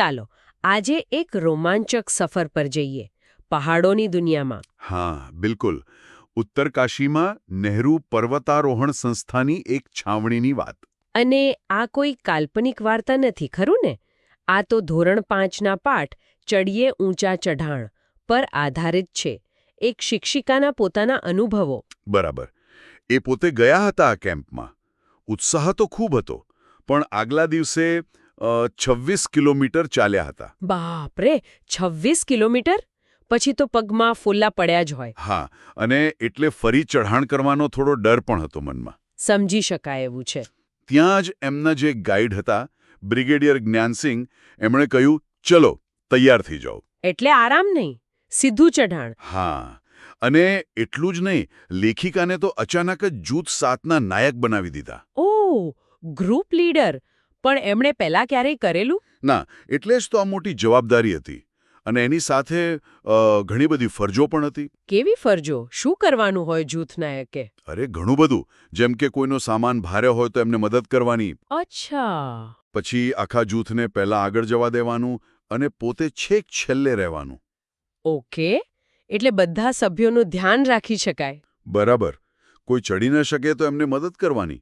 ચાલો આજે એક રોમાંચક સફર પર જઈએ પહાડોની દુનિયામાં. હા બિલકુલ. ઉત્તરકાશીમાં નહેરુ પર્વતારોહણ સંસ્થાની એક છાવણીની વાત. અને આ કોઈ કાલ્પનિક વાર્તા નથી ખરું ને? આ તો ધોરણ પાંચના પાઠ ચડીએ ઊંચા ચઢાણ પર આધારિત છે. એક શિક્ષિકાના પોતાના અનુભવો. બરાબર. એ પોતે ગયા હતા આ કેમ્પમાં. ઉત્સાહ તો ખૂબ હતો પણ આગલા દિવસે છવ્વીસ કિલોમીટર ચાલ્યા હતા. બાપરે છવ્વીસ કિલોમીટર? પછી તો પગમાં ફોલ્લા પડ્યા જ હોય. હા અને એટલે ફરી ચઢાણ કરવાનો થોડો ડર પણ હતો મનમાં. સમજી શકાય એવું છે. ત્યાં જ એમના જે ગાઈડ હતા બ્રિગેડિયર જ્ઞાનસિંહ એમણે કહ્યું ચલો તૈયાર થઈ જાઓ. એટલે આરામ નહીં સીધું ચઢાણ. હા અને એટલું જ નહીં લેખિકાને તો અચાનક જ જૂથ સાતના નાયક બનાવી દીધા. ઓ ગ્રુપ લીડર. પણ એમણે પહેલા ક્યારેય કરેલું? ના એટલે જ તો આ મોટી જવાબદારી હતી. અને એની સાથે ઘણી બધી ફરજો પણ હતી. કેવી ફરજો? શું કરવાનું હોય જૂથ નાયકે? અરે ઘણું બધું. જેમ કે કોઈનો સામાન ભારે હોય તો એમને મદદ કરવાની. અચ્છા. પછી આખા જૂથને પહેલા આગળ જવા દેવાનું અને પોતે છેક છેલ્લે રહેવાનું. ઓકે. એટલે બધા સભ્યોનું ધ્યાન રાખી શકાય. બરાબર. કોઈ ચડી ન શકે તો એમને મદદ કરવાની.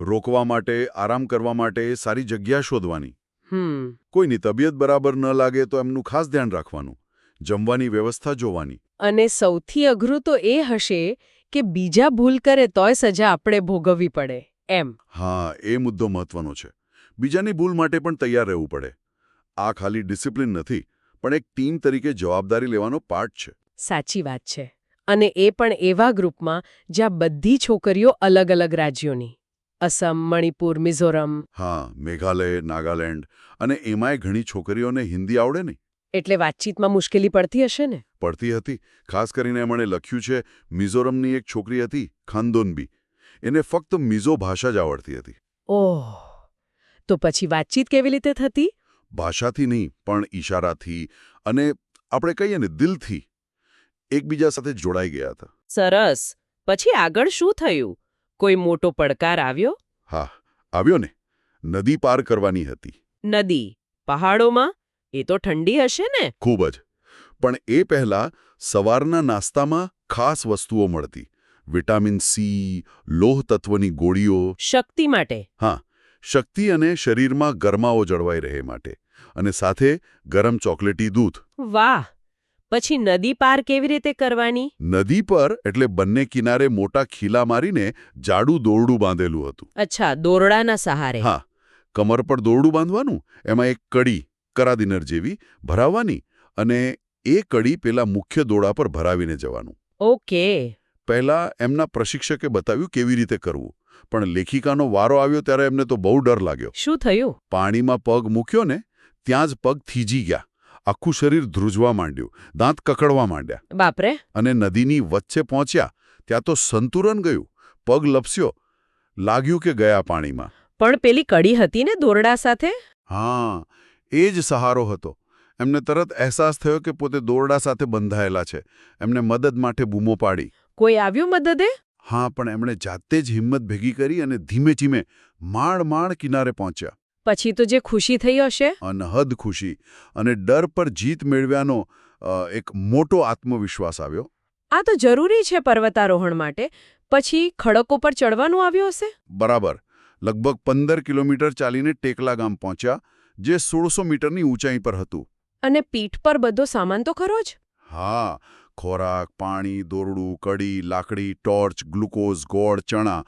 રોકવા માટે આરામ કરવા માટે સારી જગ્યા શોધવાની. હમ. કોઈની તબિયત બરાબર ન લાગે તો એમનું ખાસ ધ્યાન રાખવાનું. જમવાની વ્યવસ્થા જોવાની. અને સૌથી અઘરું તો એ હશે કે બીજા ભૂલ કરે તોય સજા આપણે ભોગવવી પડે એમ. હા એ મુદ્દો મહત્વનો છે. બીજાની ભૂલ માટે પણ તૈયાર રહેવું પડે. આ ખાલી ડિસિપ્લિન નથી પણ એક ટીમ તરીકે જવાબદારી લેવાનો પાર્ટ છે. સાચી વાત છે. અને એ પણ એવા ગ્રુપમાં જ્યાં બધી છોકરીઓ અલગ અલગ રાજ્યોની. અસમ મણિપુર મિઝોરમ. હા મેઘાલય નાગાલેન્ડ અને એમાંય ઘણી છોકરીઓને હિન્દી આવડે નહીં. એટલે વાતચીતમાં મુશ્કેલી પડતી હશે ને? પડતી હતી. ખાસ કરીને એમણે લખ્યું છે મિઝોરમની એક છોકરી હતી ખાનદોનબી. એને ફક્ત મિઝો ભાષા જ આવડતી હતી. ઓહ. તો પછી વાતચીત કેવી રીતે થતી? ભાષાથી નહીં પણ ઈશારાથી અને આપણે કહીએ ને દિલથી. એકબીજા સાથે જોડાઈ ગયા હતા. સરસ. પછી આગળ શું થયું? કોઈ મોટો પડકાર આવ્યો? હા આવ્યો ને. નદી પાર કરવાની હતી. નદી? પહાડોમાં? એ તો ઠંડી હશે ને. ખૂબ જ. પણ એ પહેલા સવારના નાસ્તામાં ખાસ વસ્તુઓ મળતી. વિટામિન સી લોહ તત્વની ગોળીઓ. શક્તિ માટે? હા શક્તિ અને શરીરમાં ગરમાવો જળવાઈ રહે માટે. અને સાથે ગરમ ચોકલેટી દૂધ. વાહ! પછી નદી પાર કેવી રીતે કરવાની? નદી પર એટલે બંને કિનારે મોટા ખીલા મારીને જાડું દોરડું બાંધેલું હતું. અચ્છા દોરડાના સહારે. હા કમર પર દોરડું બાંધવાનું એમાં એક કડી કરાદિનર જેવી ભરાવવાની અને એ કડી પેલા મુખ્ય દોડા પર ભરાવીને જવાનું. ઓકે. પહેલા એમના પ્રશિક્ષકે બતાવ્યું કેવી રીતે કરવું પણ લેખિકાનો વારો આવ્યો ત્યારે એમને તો બહુ ડર લાગ્યો. શું થયું? પાણીમાં પગ મૂક્યો ને ત્યાં જ પગ થીજી ગયા. આખું શરીર ધ્રુજવા માંડ્યું દાંત કકડવા માંડ્યા. બાપરે. અને નદીની વચ્ચે પહોંચ્યા. ત્યાં તો સંતુલન ગયું. પગ લપસ્યો. લાગ્યું કે ગયા પાણીમાં. પણ પેલી કડી હતી ને દોરડા સાથે? હા એ જ સહારો હતો. એમને તરત અહેસાસ થયો કે પોતે દોરડા સાથે બંધાયેલા છે. એમને મદદ માટે બૂમો પાડી. કોઈ આવ્યું મદદે? હા પણ એમણે જાતે જ હિંમત ભેગી કરી અને ધીમે ધીમે માળ માળ કિનારે પહોંચ્યા. પછી તો જે ખુશી થઈ હશે? અનહદ ખુશી. અને ડર પર જીત મેળવ્યાનો એક મોટો આત્મવિશ્વાસ આવ્યો. આ તો જરૂરી છે પર્વતારોહણ માટે. પછી ખડકો પર ચડવાનું આવ્યું હશે? બરાબર. લગભગ પંદર કિલોમીટર ચાલીને ટેકલા ગામ પહોંચ્યા જે સોળસો મીટરની ઊંચાઈ પર હતું. અને પીઠ પર બધો સામાન તો ખરો જ? હા. ખોરાક પાણી દોરડું કડી લાકડી ટોર્ચ ગ્લુકોઝ ગોળ ચણા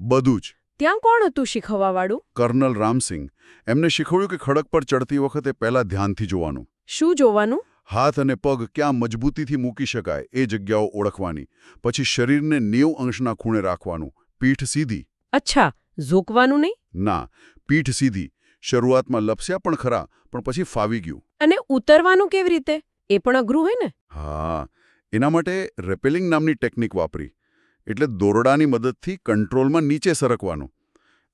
બધું જ. ત્યાં કોણ હતું શીખવવાવાળું? કર્નલ રામસિંહ. એમને શીખવ્યું કે ખડક પર ચડતી વખતે પહેલા ધ્યાનથી જોવાનું. શું જોવાનું? હાથ અને પગ ક્યાં મજબૂતીથી મૂકી શકાય એ જગ્યાઓ ઓળખવાની. પછી શરીરને નેવ અંશના ખૂણે રાખવાનું. પીઠ સીધી. અચ્છા ઝોકવાનું નહીં? ના પીઠ સીધી. શરૂઆતમાં લપસ્યા પણ ખરા પણ પછી ફાવી ગયું. અને ઉતરવાનું કેવી રીતે? એ પણ અઘરું હોય ને? હા એના માટે રેપેલિંગ નામની ટેકનિક વાપરી. એટલે દોરડાની મદદથી કંટ્રોલમાં નીચે સરકવાનું.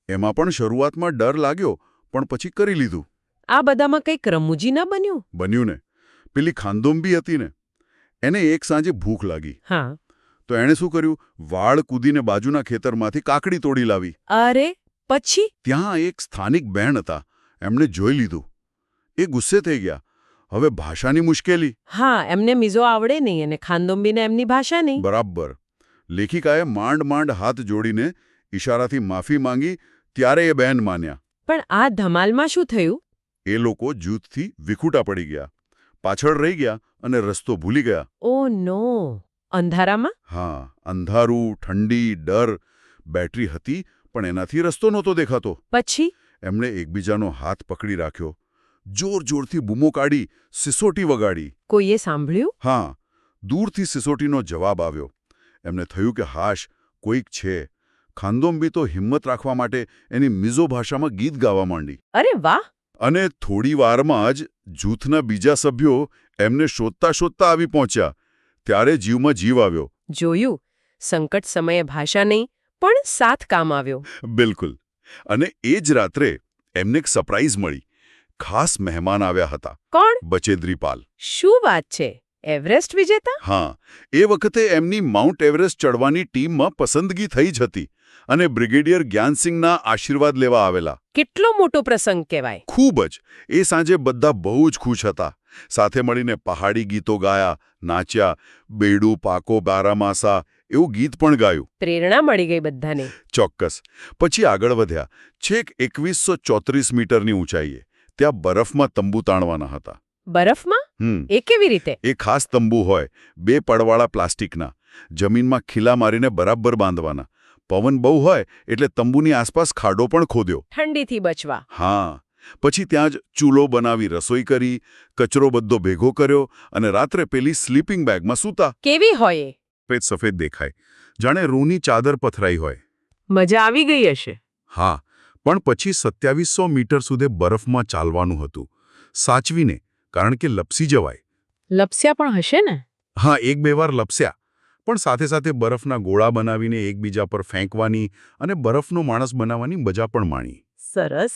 એમાં પણ શરૂઆતમાં ડર લાગ્યો પણ પછી કરી લીધું. આ બધામાં કંઈક રમૂજી ના બન્યું? બન્યું ને. પેલી ખાંદોંબી હતી ને. એને એક સાંજે ભૂખ લાગી. હા. તો એણે શું કર્યું? વાળ કૂદીને બાજુના ખેતરમાંથી કાકડી તોડી લાવી. અરે પછી? ત્યાં એક સ્થાનિક બહેન હતા. એમણે જોઈ લીધું. એ ગુસ્સે થઈ ગયા. હવે ભાષાની મુશ્કેલી. હા એમને મિઝો આવડે નહીં અને ખાનદોંબીને એમની ભાષા નહીં. બરાબર. લેખિકાએ માંડ માંડ હાથ જોડીને ઈશારાથી માફી માંગી ત્યારે એ બહેન માન્યા. પણ આ ધમાલમાં શું થયું? એ લોકો જૂથથી વિખૂટા પડી ગયા. પાછળ રહી ગયા અને રસ્તો ભૂલી ગયા. ઓ નો! અંધારામાં? હા અંધારું ઠંડી ડર બેટરી હતી પણ એનાથી રસ્તો નહોતો દેખાતો. પછી? એમણે એકબીજાનો હાથ પકડી રાખ્યો. જોર જોરથી બૂમો કાઢી સિસોટી વગાડી. કોઈએ સાંભળ્યું? હા દૂરથી સિસોટીનો જવાબ આવ્યો. એમને થયું કે હાશ કોઈક છે. ખાનદોંબી તો હિંમત રાખવા માટે એની મિઝો ભાષામાં ગીત ગાવા માંડી. અરે વાહ! અને થોડી વારમાં જ જૂથના બીજા સભ્યો એમને શોધતા શોધતા આવી પહોંચ્યા. ત્યારે જીવમાં જીવ આવ્યો. જોયું. સંકટ સમયે ભાષા નહીં પણ સાથ કામ આવ્યો. બિલકુલ. અને એ જ રાત્રે એમને એક સરપ્રાઈઝ મળી. ખાસ મહેમાન આવ્યા હતા. કોણ? બચેદ્રીપાલ. શું વાત છે? એવરેસ્ટ વિજેતા? હા એ વખતે એમની માઉન્ટ એવરેસ્ટ ચડવાની ટીમમાં પસંદગી થઈ જ હતી અને બ્રિગેડિયર જ્ઞાનસિંહના આશીર્વાદ લેવા આવેલા. કેટલો મોટો પ્રસંગ કહેવાય? ખૂબ જ. એ સાંજે બધા બહુ જ ખુશ હતા. સાથે મળીને પહાડી ગીતો ગાયા નાચ્યા બેડું પાકો બારામાસા એવું ગીત પણ ગાયું. પ્રેરણા મળી ગઈ બધાને. ચોક્કસ. પછી આગળ વધ્યા. છેક એકવીસો ચોત્રીસ મીટરની ઊંચાઈએ. ત્યાં બરફમાં તંબુ તાણવાના હતા. બરફમાં? એ કેવી રીતે? એ ખાસ તંબુ હોય બે પડવાળા પ્લાસ્ટિકના. જમીનમાં ખીલા મારીને બરાબર બાંધવાના. પવન બહુ હોય એટલે તંબુની આસપાસ ખાડો પણ ખોદ્યો. ઠંડીથી બચવા. હા. પછી ત્યાં જ ચૂલો બનાવી રસોઈ કરી કચરો બધો ભેગો કર્યો અને રાત્રે પેલી સ્લીપિંગ બેગમાં સૂતા. કેવી હોય સફેદ સફેદ દેખાય. જાણે રૂની ચાદર પથરાઈ હોય. મજા આવી ગઈ હશે. હા. પણ પછી સત્યાવીસો મીટર સુધી બરફમાં ચાલવાનું હતું. સાચવીને કારણ કે લપસી જવાય. લપસ્યા પણ હશે ને? હા એક બે વાર લપસ્યા. પણ સાથે સાથે બરફના ગોળા બનાવીને એકબીજા પર ફેંકવાની અને બરફનો માણસ બનાવવાની મજા પણ માણી. સરસ.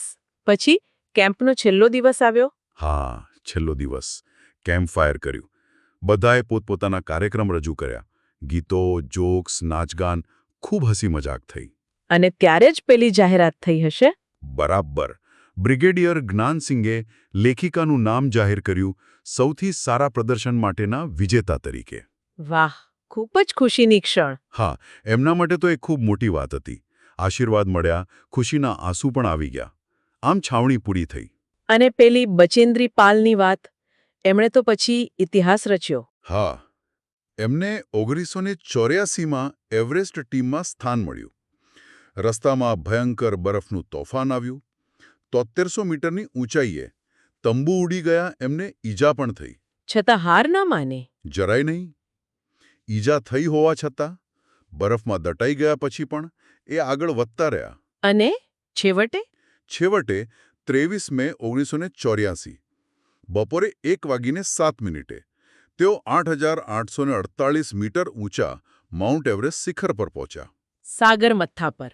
પછી કેમ્પનો છેલ્લો દિવસ આવ્યો? હા છેલ્લો દિવસ. કેમ્પ ફાયર કર્યું. બધાએ પોતપોતાના કાર્યક્રમ રજૂ કર્યા. ગીતો જોક્સ નાચગાન ખૂબ હસી મજાક થઈ. અને ત્યારે જ પેલી જાહેરાત થઈ હશે? બરાબર. બ્રિગેડિયર જ્ઞાનસિંહે લેખિકાનું નામ જાહેર કર્યું સૌથી સારા પ્રદર્શન માટેના વિજેતા તરીકે. વાહ ખૂબ જ ખુશીની ક્ષણ. હા એમના માટે તો એ ખૂબ મોટી વાત હતી. આશીર્વાદ મળ્યા ખુશીના આંસુ પણ આવી ગયા. આમ છાવણી પૂરી થઈ. અને પેલી બચેન્દ્રી પાલની વાત એમણે તો પછી ઇતિહાસ રચ્યો. હા એમને ઓગણીસો ને ચોર્યાસીમાં એવરેસ્ટ ટીમમાં સ્થાન મળ્યું. રસ્તામાં ભયંકર બરફનું તોફાન આવ્યું. તોતેરસો મીટરની ઊંચાઈએ તંબુ ઉડી ગયા એમને ઈજા પણ થઈ. છતાં હાર ના માને? જરાય નહીં. ઈજા થઈ હોવા છતાં બરફમાં દટાઈ ગયા પછી પણ એ આગળ વધતા રહ્યા. અને છેવટે? છેવટે ત્રેવીસ મે ઓગણીસો ને ચોર્યાસી. બપોરે એક વાગીને સાત મિનિટે તેઓ આઠ હજાર આઠસો ને અડતાળીસ મીટર ઊંચા માઉન્ટ એવરેસ્ટ શિખર પર પહોંચ્યા. સાગર મથ્થા પર.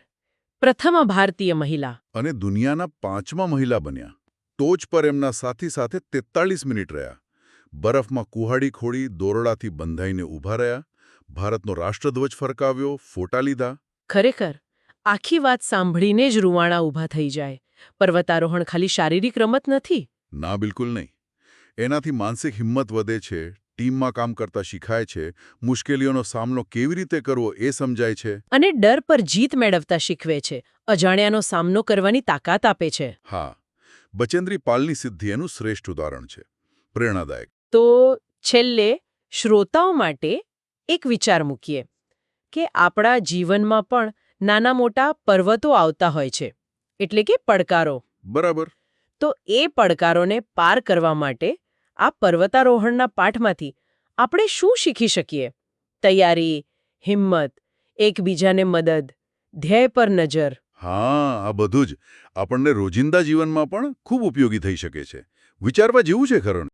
પ્રથમ ભારતીય મહિલા. અને દુનિયાના પાંચમા મહિલા બન્યા. ટોચ પર એમના સાથી સાથે તેતાળીસ મિનિટ રહ્યા. બરફમાં કુહાડી ખોડી દોરડાથી બંધાઈને ઊભા રહ્યા. ભારતનો રાષ્ટ્રધ્વજ ફરકાવ્યો ફોટા લીધા. ખરેખર આખી વાત સાંભળીને જ રૂવાણા ઊભા થઈ જાય. પર્વતારોહણ ખાલી શારીરિક રમત નથી? ના બિલકુલ નહીં. એનાથી માનસિક હિંમત વધે છે ટીમમાં કામ કરતા શીખાય છે મુશ્કેલીઓનો સામનો કેવી રીતે કરવો એ સમજાય છે? અને ડર પર જીત મેળવતા શીખવે છે અજાણ્યાનો સામનો કરવાની તાકાત આપે છે. હા બચેન્દ્રી પાલની સિદ્ધિ એનું શ્રેષ્ઠ ઉદાહરણ છે પ્રેરણાદાયક. તો છેલ્લે શ્રોતાઓ માટે એક વિચાર મૂકીએ કે આપણા જીવનમાં પણ નાના મોટા પર્વતો આવતા હોય છે એટલે કે પડકારો. બરાબર. તો એ પડકારોને પાર કરવા માટે આ પર્વતારોહણના પાઠમાંથી આપણે શું શીખી શકીએ? તૈયારી, હિંમત, એકબીજાને મદદ, ધ્યેય પર નજર. હા, આ બધું જ આપણને રોજિંદા જીવનમાં પણ ખૂબ ઉપયોગી થઈ શકે છે. વિચારવા જેવું છે ખરું?